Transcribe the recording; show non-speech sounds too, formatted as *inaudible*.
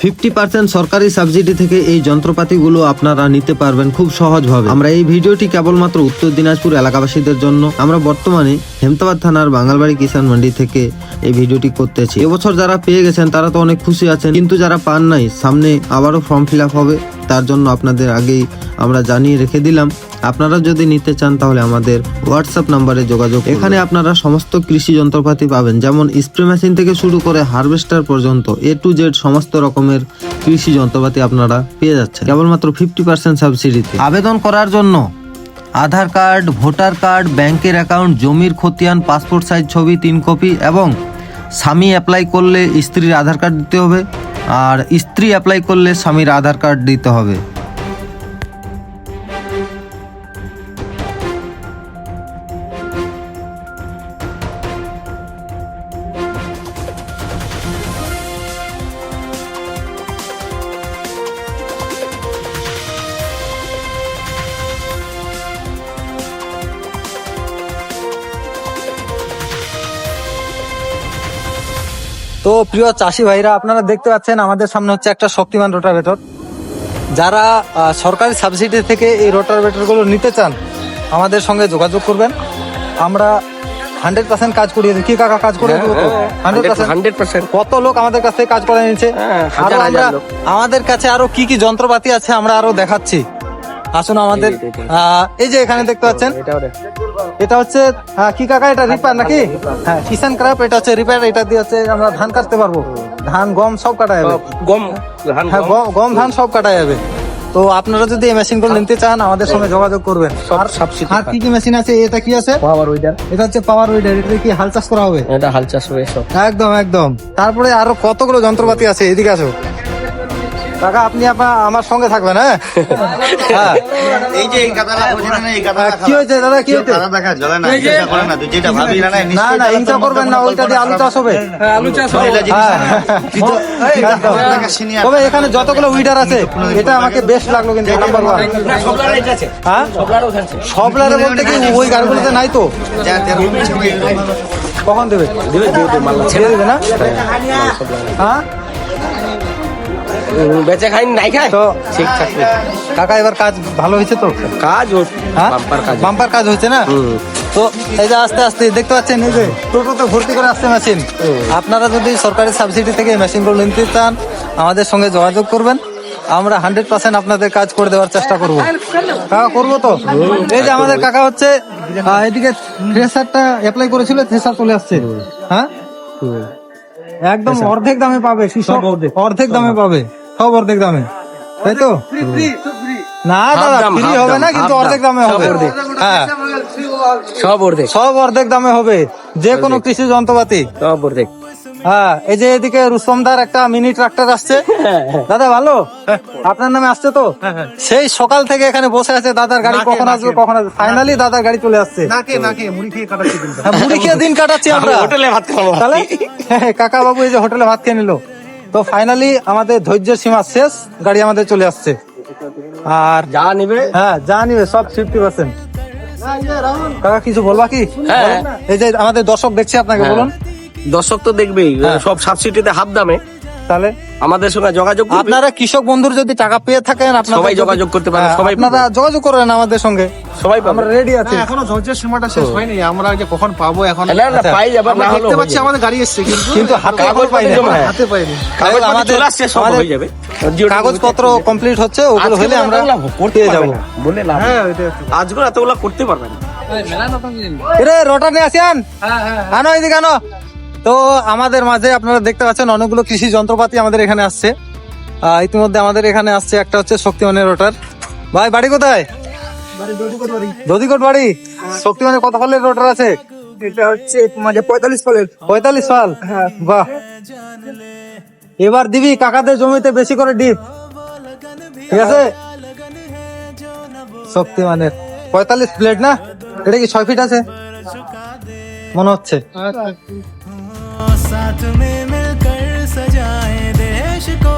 Fifty percent সরকারি subsidy থেকে এই যন্ত্রপাতিগুলো আপনারা নিতে পারবেন খুব সহজভাবে। আমরা এই ভিডিওটি কেবলমাত্র উত্তর দিনাজপুর এলাকাবাসীদের জন্য, আমরা বর্তমানে হেমতাবাদ থানার বাঙালবাড়ি কিষান মান্ডি থেকে এই ভিডিওটি করতেছি। এবছর যারা পেয়ে গেছেন, তারা তো অনেক খুশি আছেন, কিন্তু যারা পান নাই, সামনে আবারও ফর্ম ফিল হবে, তার জন্য আপনাদের আগেই আমরা জানিয়ে রেখে দিলাম। আপনারা যদি নিতে চান তাহলে আমাদের হোয়াটসঅ্যাপ নাম্বারে যোগাযোগ এখানে আপনারা সমস্ত কৃষি যন্ত্রপাতি পাবেন, যেমন স্প্রে মেশিন থেকে শুরু করে হারভেস্টার পর্যন্ত এ টু জেড সমস্ত রকমের কৃষি যন্ত্রপাতি আপনারা পেয়ে যাচ্ছেন। কেবলমাত্র ফিফটি পার্সেন্ট সাবসিডিতে আবেদন করার জন্য আধার কার্ড, ভোটার কার্ড, ব্যাংকের অ্যাকাউন্ট, জমির খতিয়ান, পাসপোর্ট সাইজ ছবি, তিন কপি এবং স্বামী অ্যাপ্লাই করলে স্ত্রীর আধার কার্ড দিতে হবে, আর স্ত্রী অ্যাপ্লাই করলে স্বামীর আধার কার্ড দিতে হবে। তো প্রিয় চাষি ভাইরা আপনারা দেখতে পাচ্ছেন আমাদের সামনে হচ্ছে একটা শক্তিমান রোটাভেটর। যারা সরকারি সাবসিডি থেকে এই রোটাভেটরগুলো নিতে চান আমাদের সঙ্গে যোগাযোগ করবেন। আমরা হান্ড্রেড পার্সেন্ট কাজ করিয়ে দিই। কি কাকা কাজ করে হান্ড্রেড পার্সেন্ট কত লোক আমাদের কাছ থেকে কাজ করে নিয়েছে? হ্যাঁ। আমাদের কাছে আরও কি কি যন্ত্রপাতি আছে আমরা আরও দেখাচ্ছি। আসুন আমাদের এই যে, এখানে দেখতে পাচ্ছেন। এটা হচ্ছে হ্যাঁ, কি কাকা এটা রিপার নাকি? হ্যাঁ কিষান ক্রাপ এটা হচ্ছে রিপার এটা দিয়ে হচ্ছে আমরা ধান কাটতে পারব। ধান গম সব কাটা যাবে। গম হ্যাঁ গম। ধান সব কাটা যাবে। তো আপনারা যদি এই মেশিনগুলো নিতে চান আমাদের সঙ্গে যোগাযোগ করবেন। আর আর কি কি মেশিন আছে? এটা কি আছে? Power weeder. এটা হচ্ছে পাওয়ার উইডার। এটা কি হাল চাষ করা হবে? এটা হাল চাষ হবে সব। একদম একদম। তারপরে আরও কতগুলো যন্ত্রপাতি আছে? এদিকে আসো। কাকা আপনি আপনার আমার সঙ্গে থাকবেন হ্যাঁ হ্যাঁ এই যে এই বোঝেন না এই কাদাটা কি হয়েছে দাদা কি হয়েছে কাদা দেখা জলে না চিন্তা করে না তুই যেটা ভাবি না না না এইটা করবেন না ওইটা দিয়ে আলু চাষ হবে আলু চাষ এটা জিনিস হ্যাঁ। তবে এখানে যতগুলো উইডার আছে এটা আমাকে বেস্ট লাগল কিন্তু নাম্বার ওয়ান হ্যাঁ সবলারে বলতে কি ওই গাড়িগুলোতে নাই তো কখন দেবে দিবে দিবে দিবে মাল ছেড়ে দেবে না হ্যাঁ বেচে খাই নাই খায় তো ঠিক থাকবে কাকা এবার কাজ ভালো হয়েছে তো? কাজ হ্যাঁ? বাম্পার কাজ। বাম্পার কাজ হয়েছে না? তো এই যে আস্তে আস্তে দেখতে পাচ্ছেন এই যে টোটোতে ভর্তি করে আসছে মেশিন আপনারা যদি সরকারি সাবসিডি থেকে এই মেশিনগুলো নিতে চান আমাদের সঙ্গে যোগাযোগ করবেন। আমরা হান্ড্রেড পার্সেন্ট আপনাদের কাজ করে দেওয়ার চেষ্টা করব। কাকা করব তো? এই যে আমাদের কাকা হচ্ছে এদিকে থ্রেসারটা অ্যাপ্লাই করেছিল থ্রেসার চলে আসছে। হ্যাঁ? একদম অর্ধেক দামে পাবে অর্ধেক দামে পাবে। সব অর্ধেক দামে তাই তো? না দাদা ফ্রি হবে না কিন্তু অর্ধেক দামে হবে। হ্যাঁ। সব অর্ধেক সব অর্ধেক। দামে হবে। যে কোনো কৃষি যন্ত্রপাতি। সব অর্ধেক। হ্যাঁ এই যে এদিকে রুস্তমদার একটা মিনি ট্রাক্টর আসছে। *laughs* দাদা ভালো? আপনার নামে আসছে তো? সেই সকাল থেকে এখানে বসে আছে দাদার গাড়ি কখন আসবে কখন আসবে? ফাইনালি দাদার গাড়ি চলে আসছে। নাকে নাকে মুড়ি খেয়ে হ্যাঁ, দিন কাটাচ্ছি আমরা। হোটেলে ভাত খাব। তাহলে? হ্যাঁ, কাকা বাবু এই যে হোটেলে ভাত খেয়ে নিল। তো ফাইনালি আমাদের ধৈর্যের সীমা শেষ গাড়ি আমাদের চলে আসছে। আর যা নিবে। হ্যাঁ যা নিবে সব ফিফটি পার্সেন্ট কাকা কিছু বলবা কি? হ্যাঁ। এই যে আমাদের দর্শক দেখছে আপনাকে বলুন। দর্শক তো দেখবেই হ্যাঁ। সব সাবসিডিতে হাফ দামে। তাহলে আমাদের সঙ্গে যোগাযোগ আপনারা কৃষক বন্ধুর যদি টাকা পেয়ে থাকেন আপনাদের সবাই যোগাযোগ করতে পারে, হ্যাঁ, সবাই আপনারা যোগাযোগ করেন আমাদের সঙ্গে। সবাই আমরা রেডি আছি। এখনও ধৈর্যের সীমাটা শেষ হয়নি। আমরা যে কখন পাবো এখন না না আচ্ছা। পাই যাবে আমরা না দেখতে পাচ্ছি আমাদের গাড়ি এসছে কিন্তু কিন্তু হাতে কাগজ। হ্যাঁ। হাতে পাইনি। কাগজ আমাদের- আমাদের চলে আসছে সব হয়ে যাবে। কাগজপত্র কমপ্লিট হচ্ছে ওগুলো হলে আমরা করতে পেয়ে যাব। বলে লাভ হ্যাঁ আজকে এতগুলা করতে পারবে না। এরে রোটা নিয়ে আসেন আনো এদিকে আনো। তো আমাদের মাঝে আপনারা দেখতে পাচ্ছেন অনেকগুলো কৃষি যন্ত্রপাতি আমাদের এখানে আসছে। ইতিমধ্যে আমাদের এখানে আসছে একটা হচ্ছে শক্তিমানের রোটার। ভাই বাড়ি কোথায়? দধিকোট বাড়ি। শক্তিমানের কত ফলের রোটার আছে? এটা হচ্ছে মানে পঁয়তাল্লিশ ফলের। পঁয়তাল্লিশ সাল বাহ। এবার দিবি কাকাদের জমিতে বেশি করে ডিপ। ঠিক আছে? শক্তিমানের। পঁয়তাল্লিশ প্লেট না? এটা কি ছয় ফিট আছে? মনে হচ্ছে। साथ में मिलकर सजाए देश को।